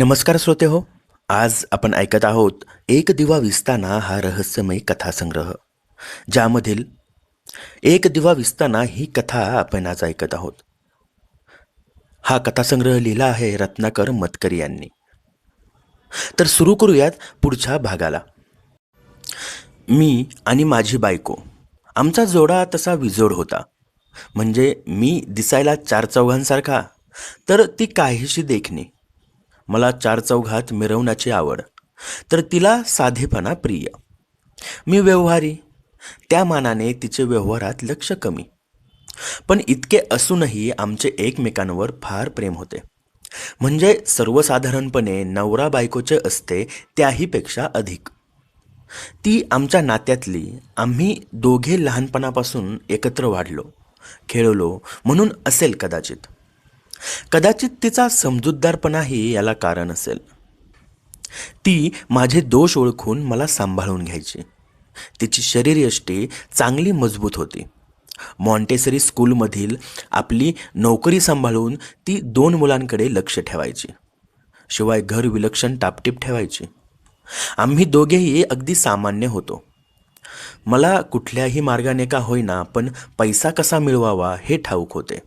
नमस्कार श्रोते हो आज आपण ऐकत आहोत एक दिवा विसताना हा रहस्यमय कथासंग्रह ज्यामधील एक दिवा विसताना ही कथा आपण आज ऐकत आहोत. हा कथासंग्रह लिहिला आहे रत्नाकर मतकरी यांनी. तर सुरू करूयात पुढच्या भागाला. मी आणि माझी बायको आमचा जोडा तसा विजोड होता. म्हणजे मी दिसायला चार चौघांसारखा तर ती काहीशी देखणी. मला चार चौघात मिरवण्याची आवड. तर तिला साधेपणा प्रिय. मी व्यवहारी. त्या मानाने तिचे व्यवहारात लक्ष कमी. पण इतके असूनही आमचे एकमेकांवर फार प्रेम होते. म्हणजे सर्वसाधारणपणे नवरा बायकोचे असते त्याहीपेक्षा अधिक. ती आमच्या नात्यातली आम्ही दोघे लहानपणापासून एकत्र वाढलो खेळलो म्हणून असेल कदाचित. कदाचित तिचा समजूतदारपणाही याला कारण असेल. ती माझे दोष ओळखून मला सांभाळून घ्यायची. तिची शरीरयष्टी चांगली मजबूत होती. मॉन्टेसरी स्कूलमधील आपली नोकरी सांभाळून ती दोन मुलांकडे लक्ष ठेवायची. शिवाय घर विलक्षण टापटीप ठेवायची. आम्ही दोघेही अगदी सामान्य होतो. मला कुठल्याही मार्गाने का होईना पण पैसा कसा मिळवावा हे ठाऊक होते.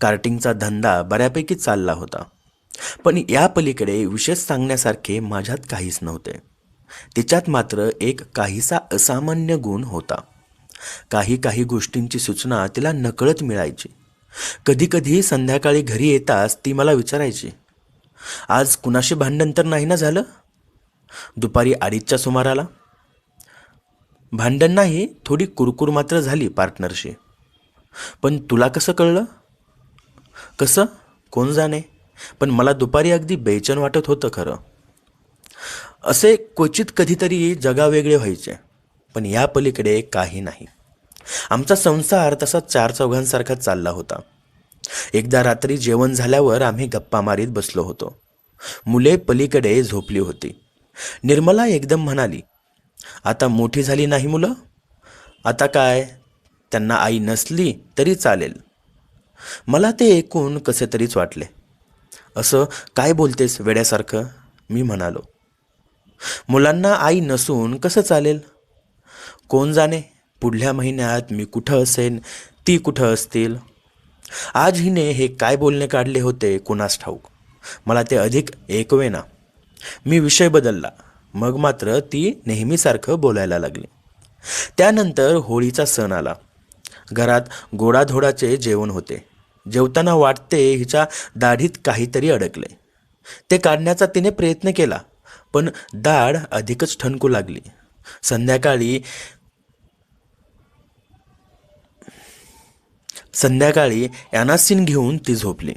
कार्टिंगचा धंदा बऱ्यापैकी चालला होता. पण या पलीकडे विशेष सांगण्यासारखे माझ्यात काहीच नव्हते. तिच्यात मात्र एक काहीसा असामान्य गुण होता. काही काही गोष्टींची सूचना तिला नकळत मिळायची. कधीकधी संध्याकाळी घरी येताच ती मला विचारायची आज कुणाशी भांडण तर नाही ना झालं? दुपारी अडीचच्या सुमाराला? भांडण नाही थोडी कुरकुर मात्र झाली पार्टनरशी. पण तुला कसं कळलं? कसं? कोण जाणे? पण मला दुपारी अगदी बेचन वाटत होतं खरं. असे क्वचित कधीतरी जगावेगळे व्हायचे पण या पलीकडे काही नाही. आमचा संसार तसा चार चौघांसारखा चालला होता. एकदा रात्री जेवण झाल्यावर आम्ही गप्पा मारीत बसलो होतो. मुले पलीकडे झोपली होती. निर्मला एकदम म्हणाली आता मोठी झाली नाही मुलं? आता काय? त्यांना आई नसली तरी चालेल. मला ते ऐकून कसे तरीच वाटले. असं काय बोलतेस वेड्यासारखं? मी म्हणालो. मुलांना आई नसून कसं चालेल? कोण जाणे? पुढल्या महिन्यात मी कुठं असेन? ती कुठं असतील? आज हिने हे काय बोलणे काढले होते? कुणास ठाऊक? मला ते अधिक ऐकवेना. मी विषय बदलला. मग मात्र ती नेहमीसारखं बोलायला लागली. त्यानंतर होळीचा सण आला. घरात गोडाधोडाचे जेवण होते. जेवताना वाटते हिच्या दाढीत काहीतरी अडकले. ते काढण्याचा तिने प्रयत्न केला पण दाढ अधिकच ठणकू लागली. संध्याकाळी संध्याकाळी ॲनासिन घेऊन ती झोपली.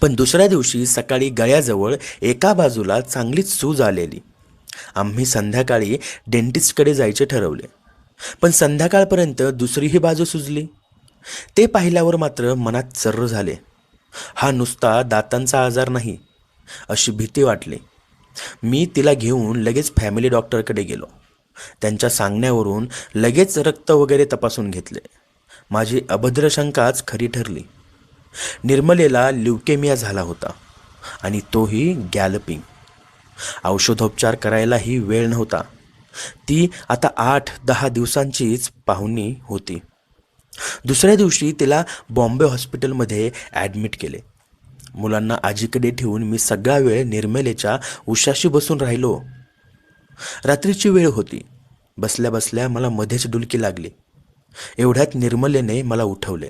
पण दुसऱ्या दिवशी सकाळी गळ्याजवळ एका बाजूला चांगलीच सूज आलेली. आम्ही संध्याकाळी डेंटिस्टकडे जायचे ठरवले. पण संध्याकाळपर्यंत दुसरीही बाजू सुजली. ते पाहिल्यावर मात्र मनात चर्र झाले. हा नुसता दातांचा आजार नाही अशी भीती वाटली. मी तिला घेऊन लगेच फॅमिली डॉक्टरकडे गेलो. त्यांच्या सांगण्यावरून लगेच रक्त वगैरे तपासून घेतले. माझी अभद्र शंकाच खरी ठरली. निर्मलेला ल्युकेमिया झाला होता आणि तोही गॅलपिंग औषधोपचार करायलाही वेळ नव्हता. ती आता आठ दहा दिवसांचीच पाहुणी होती. दुसऱ्या दिवशी तिला बॉम्बे हॉस्पिटलमध्ये ॲडमिट केले. मुलांना आजीकडे ठेवून मी सगळा वेळ निर्मलेच्या उशाशी बसून राहिलो. रात्रीची वेळ होती. बसल्या बसल्या मला मध्येच डुलकी लागली. एवढ्यात निर्मलेने मला उठवले.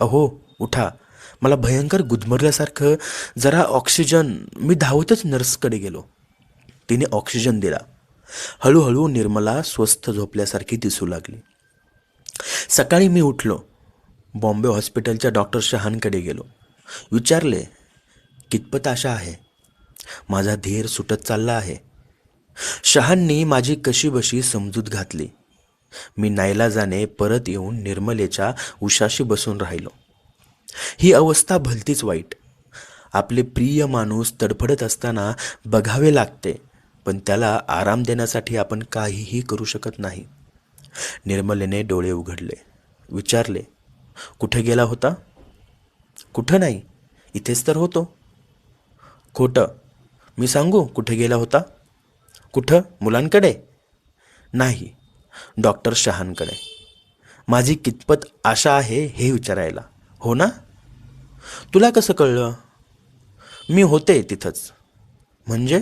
अहो उठा. मला भयंकर गुदमरल्यासारखं जरा ऑक्सिजन मी धावतच नर्सकडे गेलो. तिने ऑक्सिजन दिला. हळूहळू निर्मला स्वस्थ झोपल्यासारखी दिसू लागली. सकाळी मी उठलो. बॉम्बे हॉस्पिटलच्या डॉक्टर शहांकडे गेलो. विचारले कितपत आशा आहे? माझा धीर सुटत चालला आहे. शहांनी माझी कशीबशी समजूत घातली. मी नाईलाजाने परत येऊन निर्मलेच्या उशाशी बसून राहिलो. ही अवस्था भलतीच वाईट. आपले प्रिय माणूस तडफडत असताना बघावे लागते पण त्याला आराम देण्यासाठी आपण काहीही करू शकत नाही. निर्मलेने डोळे उघडले. विचारले कुठे गेला होता? कुठं नाही इथेच तर होतो. खोटं. मी सांगू कुठे गेला होता? कुठं? मुलांकडे? नाही डॉक्टर शहांकडे माझी कितपत आशा आहे हे विचारायला. हो ना? तुला कसं कळलं? मी होते तिथंच. म्हणजे?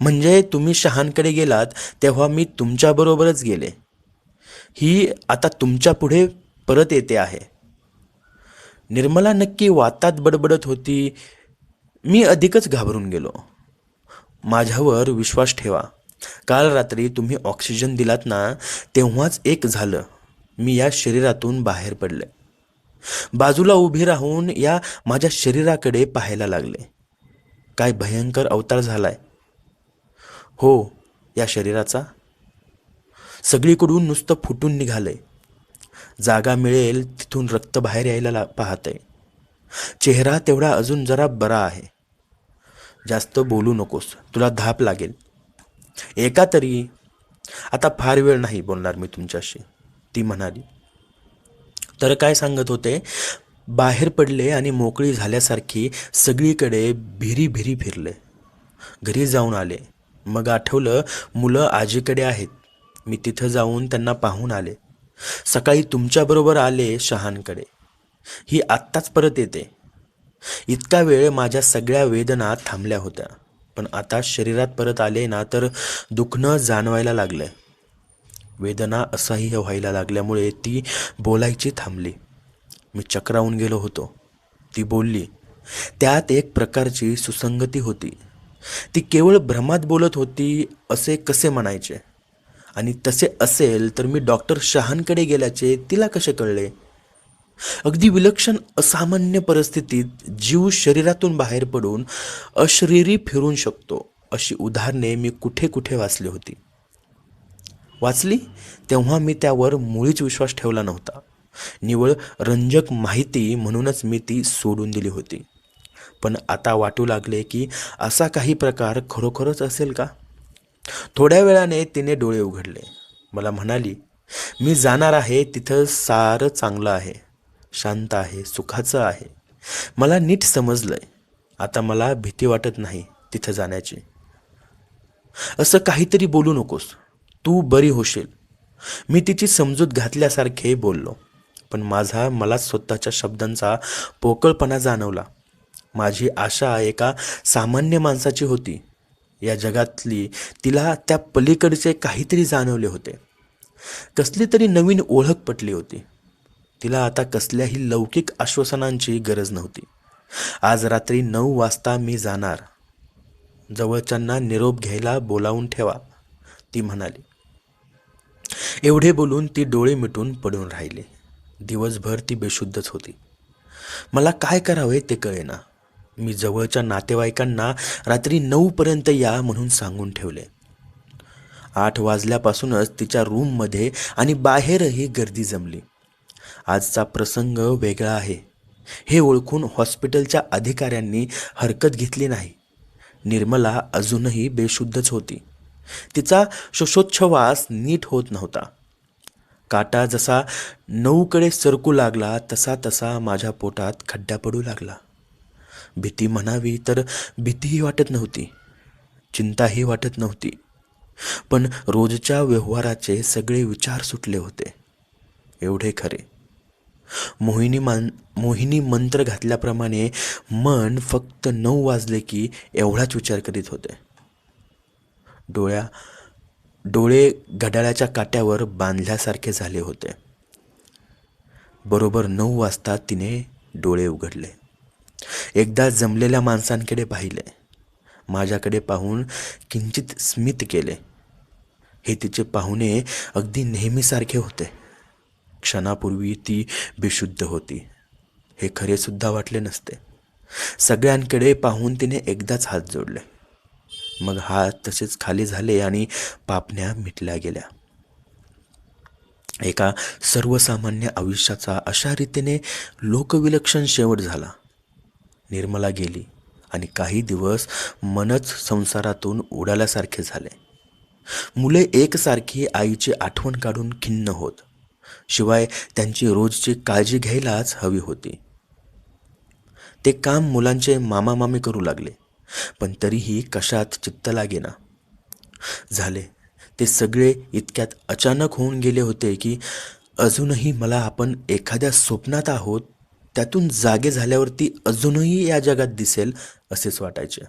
म्हणजे तुम्ही शहांकडे गेलात तेव्हा मी तुमच्याबरोबरच गेले. ही आता तुमच्यापुढे परत येते आहे. निर्मला नक्की वातात बडबडत होती. मी अधिकच घाबरून गेलो. माझ्यावर विश्वास ठेवा. काल रात्री तुम्ही ऑक्सिजन दिलात ना तेव्हाच एक झालं. मी या शरीरातून बाहेर पडले. बाजूला उभी राहून या माझ्या शरीराकडे पाहायला लागले. काय भयंकर अवतार झालाय. हो या शरीराचा सगळीकडून नुसतं फुटून निघालंय. जागा मिळेल तिथून रक्त बाहेर यायला ला पाहतंय. चेहरा तेवढा अजून जरा बरा आहे. जास्त बोलू नकोस तुला धाप लागेल. एका तरी आता फार वेळ नाही बोलणार मी तुमच्याशी ती म्हणाली. तर काय सांगत होते? बाहेर पडले आणि मोकळी झाल्यासारखी सगळीकडे भिरी भिरी फिरले. घरी जाऊन आले. मग आठवलं मुलं आजीकडे आहेत. मी तिथं जाऊन त्यांना पाहून आले. सकाळी तुमच्याबरोबर आले शहांकडे ही आत्ताच परत येते. इतका वेळ माझ्या सगळ्या वेदना थांबल्या होत्या. पण आता शरीरात परत आले ना तर दुखणं जाणवायला लागलंय. वेदना असह्य व्हायला लागल्यामुळे ती बोलायची थांबली. मी चक्रावून गेलो होतो. ती बोलली त्यात एक प्रकारची सुसंगती होती. ती केवळ भ्रमात बोलत होती असे कसे म्हणायचे? आणि तसे असेल तर मी डॉक्टर शहांकडे गेल्याचे तिला कसे कळले? अगदी विलक्षण असामान्य परिस्थितीत जीव शरीरातून बाहेर पडून अशरीरी फिरून शकतो अशी उदाहरणे मी कुठे कुठे वाचली होती. वाचली? तेव्हा मी त्यावर मुळीच विश्वास ठेवला नव्हता. निवळ रंजक माहिती म्हणूनच मी ती सोडून दिली होती. पण आता वाटू लागले की असा काही प्रकार खरोखरच असेल का? थोड्या वेळाने तिने डोळे उघडले. मला म्हणाली मी जाणार आहे तिथं सारं चांगलं आहे शांत आहे सुखाचं आहे. मला नीट समजलंय. आता मला भीती वाटत नाही तिथं जाण्याची. असं काहीतरी बोलू नकोस. तू बरी होशील. मी तिची समजूत घातल्यासारखे बोललो पण माझा मला स्वतःच्या शब्दांचा पोकळपणा जाणवला. माझी आशा एका सामान्य माणसाची होती. या जगातली तिला त्या पलीकडचे काहीतरी जाणवले होते. कसली तरी नवीन ओळख पटली होती. तिला आता कसल्याही लौकिक आश्वासनांची गरज नव्हती. आज रात्री नऊ वाजता मी जाणार. जवळच्यांना निरोप घ्यायला बोलावून ठेवा ती म्हणाली. एवढे बोलून ती डोळे मिटून पडून राहिली. दिवसभर ती बेशुद्धच होती. मला काय करावे ते कळेना. मी जवळच्या नातेवाईकांना रात्री नऊपर्यंत या म्हणून सांगून ठेवले. आठ वाजल्यापासूनच तिच्या रूममध्ये आणि बाहेरही गर्दी जमली. आजचा प्रसंग वेगळा आहे. हे ओळखून हॉस्पिटलच्या अधिकाऱ्यांनी हरकत घेतली नाही. निर्मला अजूनही बेशुद्धच होती. तिचा श्वासोच्छवास नीट होत नव्हता. काटा जसा नऊकडे सरकू लागला तसा तसा माझ्या पोटात खड्डा पडू लागला. भीती म्हणावी तर भीतीही वाटत नव्हती चिंताही वाटत नव्हती. पण रोजच्या व्यवहाराचे सगळे विचार सुटले होते. एवढे खरे. मोहिनी मान मोहिनी मंत्र घातल्याप्रमाणे मन फक्त नऊ वाजले की एवढाच विचार करीत होते. डोळ्या डोळे घड्याळाच्या काट्यावर बांधल्यासारखे झाले होते. बरोबर नऊ वाजता तिने डोळे उघडले. एकदा जमलेल्या माणसांकडे पाहिले. माझ्याकडे पाहून किंचित स्मित केले. हे तिचे पाहुणे अगदी नेहमीसारखे होते. क्षणापूर्वी ती बेशुद्ध होती. हे खरेसुद्धा वाटले नसते. सगळ्यांकडे पाहून तिने एकदाच हात जोडले. मग हात तसेच खाली झाले आणि पापण्या मिटल्या गेल्या. एका सर्वसामान्य आयुष्याचा अशा रीतीने लोकविलक्षण शेवट झाला. निर्मला गेली आणि काही दिवस मनच संसारातून उडाल्यासारखे झाले. मुले एकसारखी आईची आठवण काढून खिन्न होत. शिवाय त्यांची रोजची काळजी घ्यायलाच हवी होती. ते काम मुलांचे मामा मामी करू लागले पण तरीही कशात चित्त लागेना. झाले. ते सगळे इतक्यात अचानक होऊन गेले होते की अजूनही मला आपण एखाद्या स्वप्नात आहोत त्यातून जागे झाल्यावरती अजूनही या जगात दिसेल असेच वाटायचे.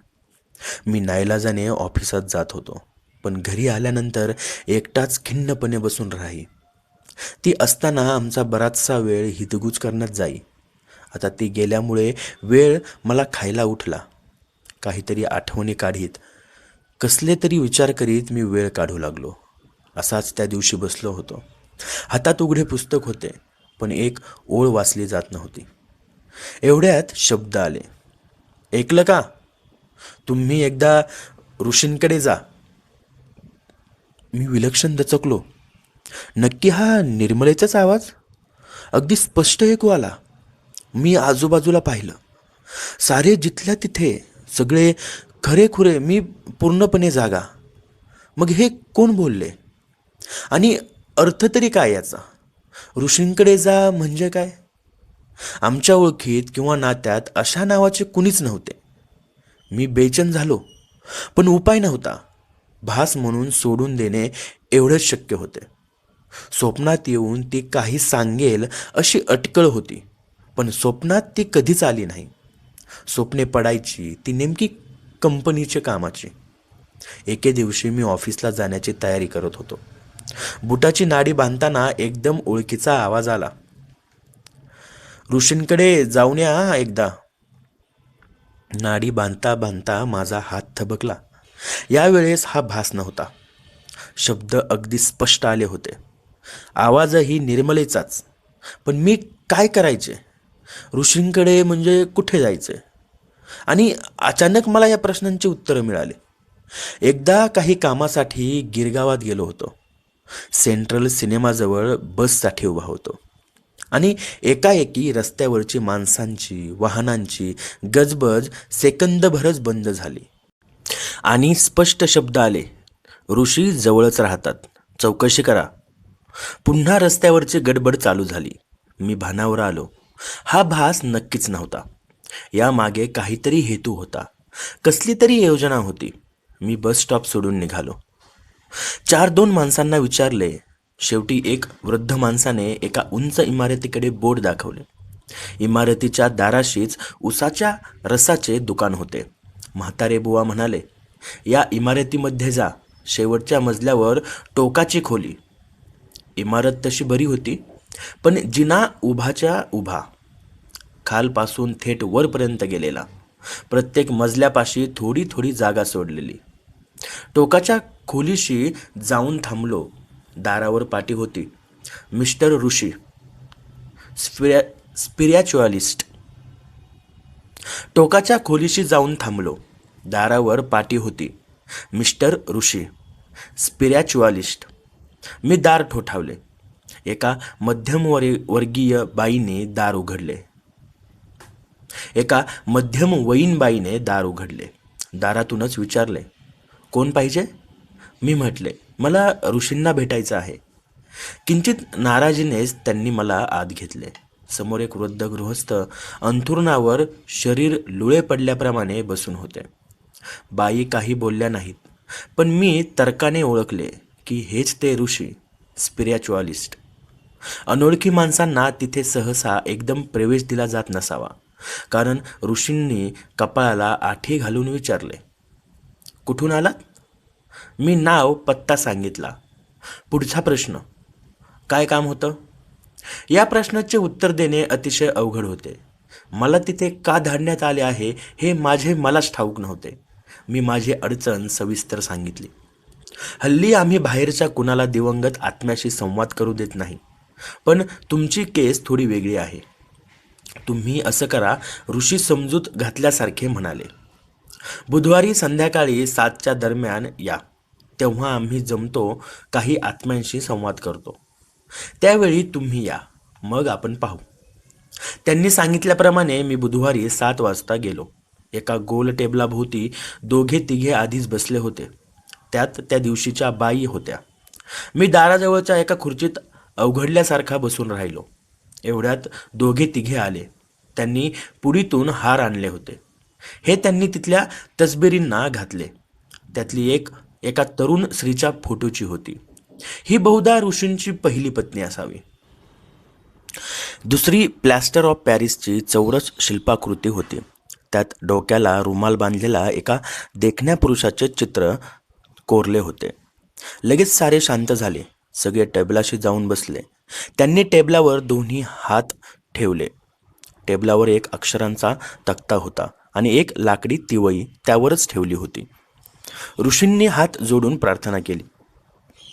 मी नाईलाजाने ऑफिसात जात होतो पण घरी आल्यानंतर एकटाच खिन्नपणे बसून राही. ती असताना आमचा बराचसा वेळ हितगुज करण्यात जाई. आता ती गेल्यामुळे वेळ मला खायला उठला. काहीतरी आठवणी काढीत कसले तरी विचार करीत मी वेळ काढू लागलो. असाच त्या दिवशी बसलो होतो. हातात उघडे पुस्तक होते पण एक ओळ वाचली जात नव्हती. एवढ्यात शब्द आले. ऐकलं का? तुम्ही एकदा ऋषींकडे जा. मी विलक्षण दचकलो. नक्की हा निर्मलेचाच आवाज? अगदी स्पष्ट ऐकू आला मी आजूबाजूला पाहिलं. सारे जिथल्या तिथे सगळे खरे खुरे मी पूर्णपणे जागा. मग हे कोण बोलले? आणि अर्थ तरी काय याचा? ऋषींकडे जा म्हणजे काय? आमच्या ओळखीत किंवा नात्यात अशा नावाचे कुणीच नव्हते. मी बेचन झालो पण उपाय नव्हता. भास म्हणून सोडून देणे एवढंच शक्य होते. स्वप्नात येऊन ती काही सांगेल अशी अटकळ होती पण स्वप्नात ती कधीच आली नाही. स्वप्ने पडायची ती नेमकी कंपनीच्या कामाची. एके दिवशी मी ऑफिसला जाण्याची तयारी करत होतो. बुटाची नाडी बांधताना एकदम ओळखीचा आवाज आला. ऋषींकडे जाऊन या एकदा. नाडी बांधता बांधता माझा हात थबकला. यावेळेस हा भास नव्हता. शब्द अगदी स्पष्ट आले होते. आवाजही निर्मलेचाच. पण मी काय करायचे? ऋषींकडे म्हणजे कुठे जायचे? आणि अचानक मला या प्रश्नांची उत्तरं मिळाली. एकदा काही कामासाठी गिरगावात गेलो होतो. सेंट्रल सिनेमाजवळ बससाठी उभा होतो. आणि एकाएकी रस्त्यावरची माणसांची वाहनांची गजबज सेकंदभरच बंद झाली. आणि स्पष्ट शब्द आले ऋषी जवळच राहतात. चौकशी करा. पुन्हा रस्त्यावरची गडबड चालू झाली. मी भानावर आलो. हा भास नक्कीच नव्हता. यामागे काहीतरी हेतू होता. कसली तरी योजना होती. मी बस स्टॉप सोडून निघालो. चार दोन माणसांना विचारले शेवटी एक वृद्ध माणसाने एका उंच इमारतीकडे बोर्ड दाखवले. इमारतीच्या दाराशीच उसाच्या रसाचे दुकान होते. म्हातारे बुवा म्हणाले या इमारतीमध्ये जा. शेवटच्या मजल्यावर टोकाची खोली. इमारत तशी बरी होती पण जिना उभाच्या उभा. खालपासून थेट वरपर्यंत गेलेला. प्रत्येक मजल्यापाशी थोडी थोडी जागा सोडलेली. टोकाच्या खोलीशी जाऊन थांबलो. दारावर पाटी होती. मिस्टर ऋषी स्पिरॅ स्पिरॅच्युअलिस्ट. टोकाच्या खोलीशी जाऊन थांबलो. दारावर पाटी होती. मिस्टर ऋषी स्पिरॅच्युअलिस्ट. मी दार ठोठावले. एका मध्यम वर्गीय बाईने दार उघडले. एका मध्यम वयीन बाईने दार उघडले. दारातूनच विचारले कोण पाहिजे? मी म्हटले मला ऋषींना भेटायचं आहे. किंचित नाराजीनेच त्यांनी मला आत घेतले. समोर एक वृद्ध गृहस्थ अंथुरणावर शरीर लुळे पडल्याप्रमाणे बसून होते. बाई काही बोलल्या नाहीत पण मी तर्काने ओळखले की हेच ते ऋषी स्पिरिच्युअलिस्ट अनोळखी माणसांना तिथे सहसा एकदम प्रवेश दिला जात नसावा कारण ऋषींनी कपाळाला आठी घालून विचारले कुठून आलात? मी नाव पत्ता सांगितला. पुढचा प्रश्न. काय काम होतं? या प्रश्नाचे उत्तर देणे अतिशय अवघड होते. मला तिथे का धाडण्यात आले आहे हे माझे मलाच ठाऊक नव्हते. मी माझी अडचण सविस्तर सांगितली. हल्ली आम्ही बाहेरच्या कुणाला दिवंगत आत्म्याशी संवाद करू देत नाही. पण तुमची केस थोडी वेगळी आहे. तुम्ही असं करा ऋषी समजूत घातल्यासारखे म्हणाले. बुधवारी संध्याकाळी सातच्या दरम्यान या. तेव्हा आम्ही जमतो काही आत्म्यांशी संवाद करतो. त्यावेळी तुम्ही या मग आपण पाहू. त्यांनी सांगितल्याप्रमाणे मी बुधवारी सात वाजता गेलो. एका गोल टेबलाभोवती दोघे तिघे आधीच बसले होते. त्यात त्या दिवशीच्या बाई होत्या. मी दाराजवळच्या एका खुर्चीत अवघडल्यासारखा बसून राहिलो. एवढ्यात दोघे तिघे आले. त्यांनी पुडीतून हार आणले होते. हे त्यांनी तिथल्या तसबिरींना घातले. त्यातली एक एका तरुण स्त्रीच्या फोटोची होती. ही बहुधा ऋषींची पहिली पत्नी असावी. दुसरी प्लॅस्टर ऑफ पॅरिसची चौरस शिल्पाकृती होती. त्यात डोक्याला रुमाल बांधलेला एका देखण्या पुरुषाचे चित्र कोरले होते. लगेच सारे शांत झाले. सगळे टेबलाशी जाऊन बसले. त्यांनी टेबलावर दोन्ही हात ठेवले. टेबलावर एक अक्षरांचा तक्ता होता आणि एक लाकडी तिवई त्यावरच ठेवली होती. ऋषींनी हात जोडून प्रार्थना केली.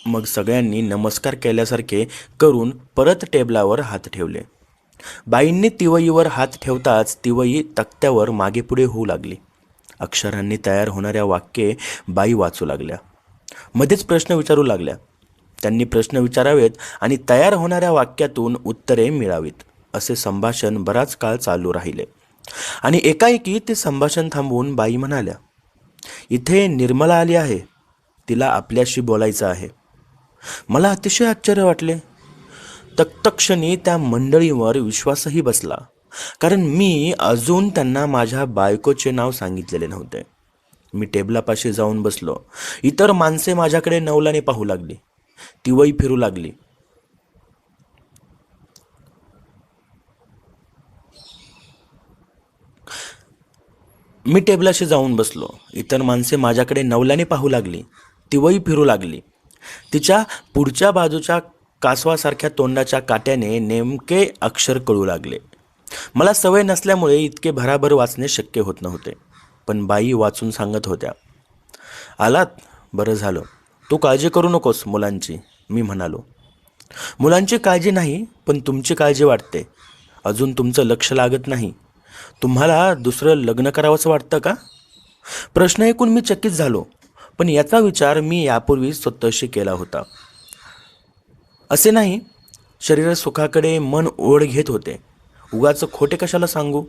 मग सगळ्यांनी नमस्कार केल्यासारखे करून परत टेबलावर हात ठेवले. बाईंनी तिवईवर हात ठेवताच तिवई तक्त्यावर मागे पुढे होऊ लागली. अक्षरांनी तयार होणाऱ्या वाक्ये बाई वाचू लागल्या. मध्येच प्रश्न विचारू लागल्या. त्यांनी प्रश्न विचारावेत आणि तयार होणाऱ्या वाक्यातून उत्तरे मिळावीत असे संभाषण बराच काळ चालू राहिले. आणि एकाएकी ते संभाषण थांबवून बाई म्हणाल्या इथे निर्मला आली आहे. तिला आपल्याशी बोलायचं आहे. मला अतिशय आश्चर्य वाटले. तत्क्षणी त्या मंडळीवर विश्वासही बसला. कारण मी अजून त्यांना माझ्या बायकोचे नाव सांगितलेले नव्हते. मी टेबलापाशी जाऊन बसलो. इतर माणसे माझ्याकडे नवलाने पाहू लागली. ती वही फिरू लागली. मी टेबलाशी जाऊन बसलो. इतर माणसे माझ्याकडे नवल्याने पाहू लागली. तिवई फिरू लागली. तिच्या पुढच्या बाजूच्या कासवासारख्या तोंडाच्या काट्याने नेमके अक्षर कळू लागले. मला सवय नसल्यामुळे इतके भराभर वाचणे शक्य होत नव्हते. पण बाई वाचून सांगत होत्या आलात? बरं झालं. तू काळजी करू नकोस मुलांची मी म्हणालो. मुलांची काळजी नाही पण तुमची काळजी वाटते. अजून तुमचं लक्ष लागत नाही. तुम्हाला दुसरं लग्न करावंसं वाटतं का? प्रश्न ऐकून मी चकित झालो पण याचा विचार मी यापूर्वी स्वतःशी केला होता. असे नाही शरीर सुखाकडे मन ओढ घेत होते. उगाच खोटे कशाला सांगू?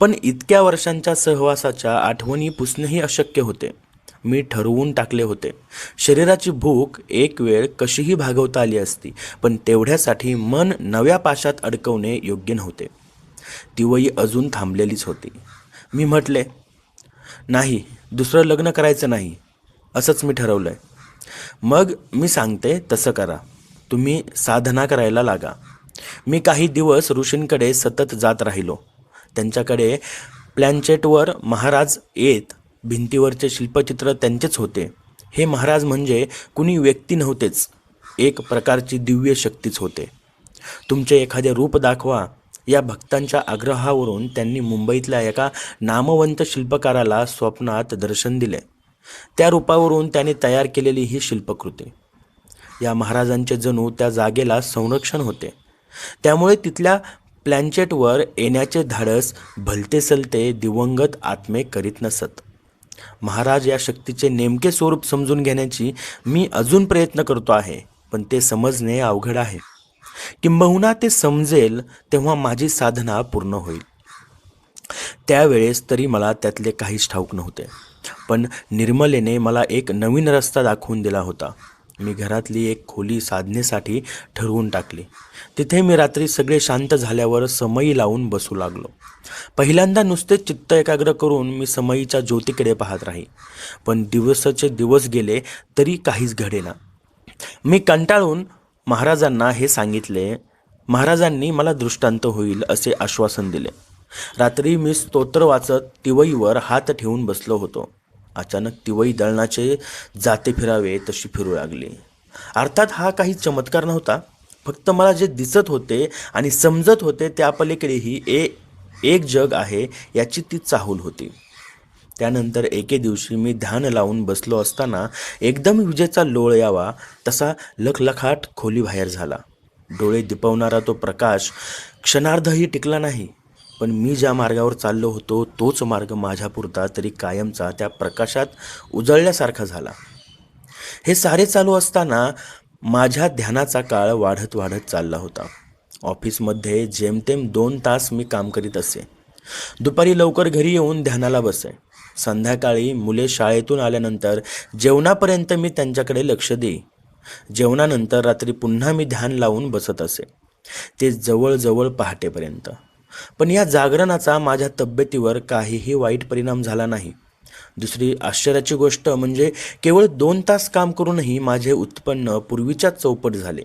पण इतक्या वर्षांच्या सहवासाच्या आठवणी पुसणेही अशक्य होते. मी ठरवून टाकले होते. शरीराची भूक एक वेळ कशीही भागवता आली असती पण तेवढ्यासाठी मन नव्या पाशात अडकवणे योग्य नव्हते. ती वही अजून थांबलेलीच होती. मी म्हटले नाही दुसरं लग्न करायचं नाही असंच मी ठरवलं आहे मग मी सांगते तसं करा. तुम्ही साधना करायला लागा. मी काही दिवस ऋषींकडे सतत जात राहिलो. त्यांच्याकडे प्लॅनचेटवर महाराज येत भिंतीवरचे शिल्पचित्र त्यांचेच होते. हे महाराज म्हणजे कुणी व्यक्ती नव्हतेच एक प्रकारची दिव्य शक्तीच होते. तुमचे एखादे रूप दाखवा या भक्तांच्या आग्रहावरून त्यांनी मुंबईतल्या एका नामवंत शिल्पकाराला स्वप्नात दर्शन दिले. त्या रूपावरून त्याने तयार केलेली ही शिल्पकृती. या महाराजांचे जणू त्या जागेला संरक्षण होते. त्यामुळे तिथल्या प्लॅनचेटवर येण्याचे धाडस भलते सलते दिवंगत आत्मे करीत नसत. महाराज या शक्तीचे नेमके स्वरूप समजून घेण्याची मी अजून प्रयत्न करतो आहे पण ते समजणे अवघड आहे. किंबहुना ते समजेल तेव्हा माझी साधना पूर्ण होईल. त्यावेळेस तरी मला त्यातले काहीच ठाऊक नव्हते. पण निर्मलेने मला एक नवीन रस्ता दाखवून दिला होता. मी घरातली एक खोली साधनेसाठी ठरवून टाकली. तिथे मी रात्री सगळे शांत झाल्यावर समयी लावून बसू लागलो. पहिल्यांदा नुसते चित्त एकाग्र करून मी समयीच्या ज्योतीकडे पाहत राही. पण दिवसाचे दिवस गेले तरी काहीच घडेना. मी कंटाळून महाराजांना हे सांगितले महाराजांनी मला दृष्टांत होईल असे आश्वासन दिले. रात्री मी स्तोत्र वाचत तिवईवर हात ठेवून बसलो होतो. अचानक तिवई दळणाचे जाते फिरावे तशी फिरू लागली. अर्थात हा काही चमत्कार नव्हता. फक्त मला जे दिसत होते आणि समजत होते त्या पलीकडेही ए एक जग आहे याची ती चाहूल होती. त्यानंतर एके दिवशी मी ध्यान लावून बसलो असताना एकदम विजेचा लोळ यावा तसा लखलखाट खोलीबाहेर झाला. डोळे दिपवणारा तो प्रकाश क्षणार्धही टिकला नाही. पण मी ज्या मार्गावर चाललो होतो तोच मार्ग माझ्यापुरता तरी कायमचा त्या प्रकाशात उजळल्यासारखा झाला. हे सारे चालू असताना माझ्या ध्यानाचा काळ वाढत वाढत चालला होता. ऑफिसमध्ये जेमतेम दोन तास मी काम करीत असे. दुपारी लवकर घरी येऊन ध्यानाला बसे. संध्याकाळी मुले शाळेतून आल्यानंतर जेवणापर्यंत मी त्यांच्याकडे लक्ष देई जेवणानंतर रात्री पुन्हा मी ध्यान लावून बसत असे. ते जवळजवळ पहाटेपर्यंत. पण या जागरणाचा माझ्या तब्येतीवर काहीही वाईट परिणाम झाला नाही. दुसरी आश्चर्याची गोष्ट म्हणजे केवळ दोन तास काम करूनही माझे उत्पन्न पूर्वीच्याच चौपट झाले.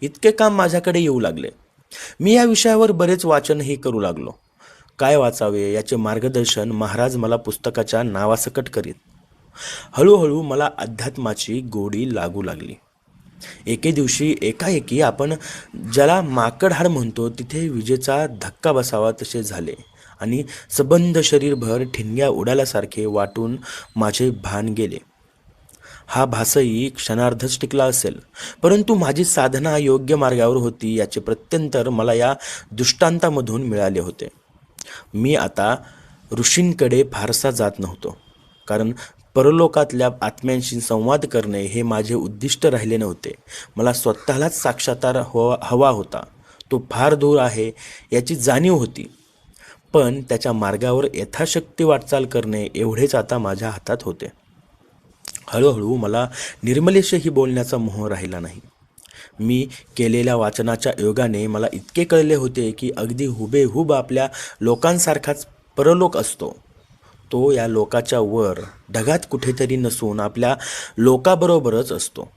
इतके काम माझ्याकडे येऊ लागले. मी या विषयावर बरेच वाचनही करू लागलो. काय वाचावे याचे मार्गदर्शन महाराज मला पुस्तकाच्या नावासकट करीत. हळूहळू मला अध्यात्माची गोडी लागू लागली. एके दिवशी एकाएकी आपण ज्याला माकडहाड म्हणतो तिथे विजेचा धक्का बसावा तसे झाले आणि सबंध शरीरभर ठिणग्या उडाल्यासारखे वाटून माझे भान गेले. हा भासही क्षणार्धच टिकला असेल परंतु माझी साधना योग्य मार्गावर होती याचे प्रत्यंतर मला या दृष्टांतामधून मिळाले होते. मी आता ऋषींकडे फारसा जात नव्हतो. कारण परलोकातल्या आत्म्यांशी संवाद करणे हे माझे उद्दिष्ट राहिले नव्हते. मला स्वतःलाच साक्षात्कार हवा हवा होता. तो फार दूर आहे याची जाणीव होती. पण त्याच्या मार्गावर यथाशक्ती वाटचाल करणे एवढेच आता माझ्या हातात होते. हळूहळू मला निर्मलेशही बोलण्याचा मोह राहिला नाही. मी केलेल्या वाचनाच्या योगाने मला इतके कळले होते की अगदी हुबेहूब आपल्या लोकांसारखाच परलोक असतो. तो या लोकाच्या वर ढगात कुठेतरी नसून आपल्या लोकाबरोबरच असतो.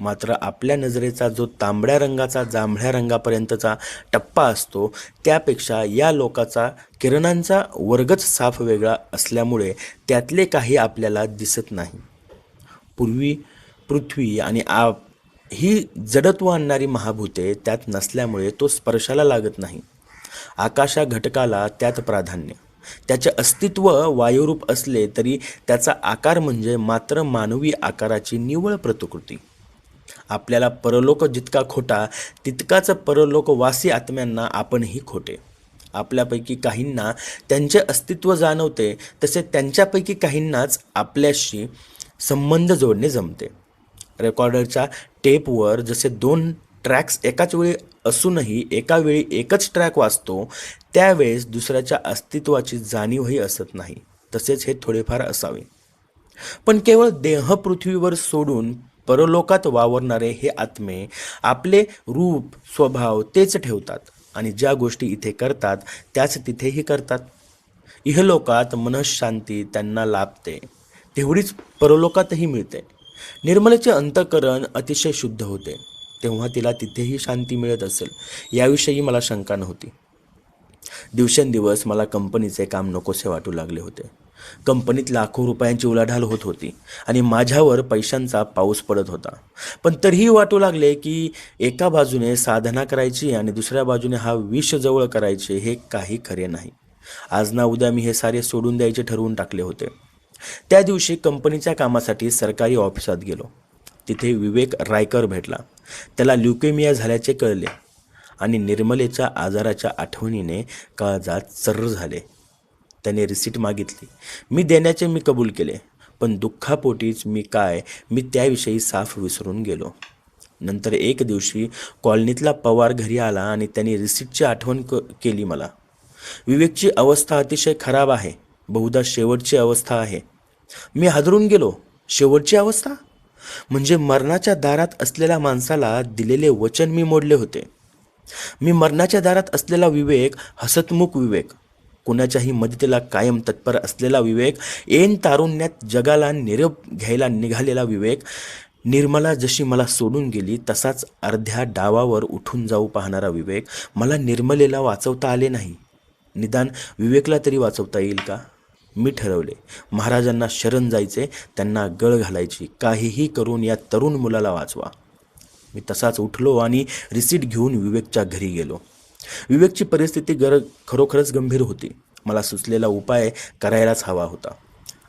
मात्र आपल्या नजरेचा जो तांबड्या रंगाचा जांभळ्या रंगापर्यंतचा टप्पा असतो त्यापेक्षा या लोकाचा किरणांचा वर्गच साफ वेगळा असल्यामुळे त्यातले काही आपल्याला दिसत नाही. पूर्वी पृथ्वी आणि आप ही जडत्व आणणारी महाभूते त्यात नसल्यामुळे तो स्पर्शाला लागत नाही. आकाशा घटकाला त्यात प्राधान्य. त्याचे अस्तित्व वायुरूप असले तरी त्याचा आकार म्हणजे मात्र मानवी आकाराची निव्वळ प्रतिकृती. आपल्याला परलोक जितका खोटा तितकाच परलोकवासी आत्म्यांना आपणही खोटे. आपल्यापैकी काहींना त्यांचे अस्तित्व जाणवते तसे त्यांच्यापैकी काहींनाच आपल्याशी संबंध जोडणे जमते. रेकॉर्डरच्या टेपवर जसे दोन ट्रॅक्स एकाच वेळी असूनही एका वेळी एकच ट्रॅक वाचतो त्यावेळेस दुसऱ्याच्या अस्तित्वाची जाणीवही असत नाही. तसेच हे थोडेफार असावे. पण केवळ देह पृथ्वीवर सोडून परलोकात वावरणारे हे आत्मे आपले रूप स्वभाव तेच ठेवतात आणि ज्या गोष्टी इथे करतात त्याच तिथेही करतात. इहलोकात मनशांती त्यांना लाभते. तेवढीच परलोकातही मिळते. निर्मलेचे अंतकरण अतिशय शुद्ध होते. तेव्हा तिला तिथेही शांती मिळत असेल याविषयी मला शंका नव्हती. दिवसेंदिवस मला कंपनीचे काम नकोसे वाटू लागले होते. कंपनीत लाखो रुपयांची उलाढाल होत होती आणि माझ्यावर पैशांचा पाऊस पडत होता. पण तरीही वाटू लागले की एका बाजूने साधना करायची आणि दुसऱ्या बाजूने हा विष जवळ करायचे हे काही खरे नाही. आज ना उद्या मी हे सारे सोडून द्यायचे ठरवून टाकले होते. त्या दिवशी कंपनीच्या कामासाठी सरकारी ऑफिसात गेलो. तिथे विवेक रायकर भेटला. त्याला ल्युकेमिया झाल्याचे कळले आणि निर्मलेच्या आजाराच्या आठवणीने काळजात सर्र झाले. त्याने रिसीट मागितली. मी देण्याचे मी कबूल केले पण दुःखापोटीच मी काय मी त्याविषयी साफ विसरून गेलो. नंतर एक दिवशी कॉलनीतला पवार घरी आला आणि त्यांनी रिसीटची आठवण क केली मला. विवेकची अवस्था अतिशय खराब आहे. बहुधा शेवटची अवस्था आहे. मी हादरून गेलो. शेवटची अवस्था? म्हणजे मरणाच्या दारात असलेल्या माणसाला दिलेले वचन मी मोडले होते. मी मरणाच्या दारात असलेला विवेक हसतमुख विवेक कुणाच्याही मदतीला कायम तत्पर असलेला विवेक ऐन तारुण्यात जगाला निरोप घ्यायला निघालेला विवेक निर्मला जशी मला सोडून गेली तसाच अर्ध्या डावावर उठून जाऊ पाहणारा विवेक मला निर्मलेला वाचवता आले नाही. निदान विवेकला तरी वाचवता येईल का? मी ठरवले. महाराजांना शरण जायचे त्यांना गळ घालायची. काहीही करून या तरुण मुलाला वाचवा. मी तसाच उठलो आणि रिसीट घेऊन विवेकच्या घरी गेलो. विवेकची परिस्थिती गर खरोखरच गंभीर होती. मला सुचलेला उपाय करायलाच हवा होता.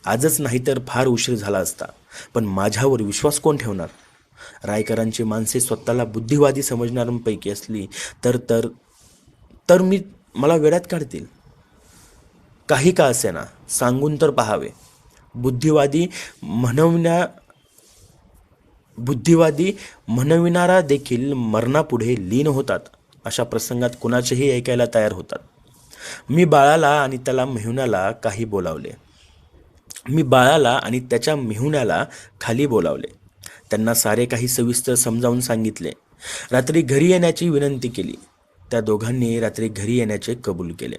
आजच नाही तर फार उशीर झाला असता. पण माझ्यावर विश्वास कोण ठेवणार? रायकरांची माणसे स्वतःला बुद्धिवादी समजणाऱ्यांपैकी असली तर तर तर मी मला वेळात काढतील. काही का असेना सांगून तर पहावे. बुद्धिवादी म्हणवण्या बुद्धिवादी म्हणविणारा देखील मरणापुढे लीन होतात. अशा प्रसंगात कुणाचेही ऐकायला तयार होतात. मी बाळाला आणि त्याला मेहुण्याला काही बोलावले. मी बाळाला आणि त्याच्या मेहुण्याला खाली बोलावले. त्यांना सारे काही सविस्तर समजावून सांगितले. रात्री घरी येण्याची विनंती केली. त्या दोघांनी रात्री घरी येण्याचे कबूल केले.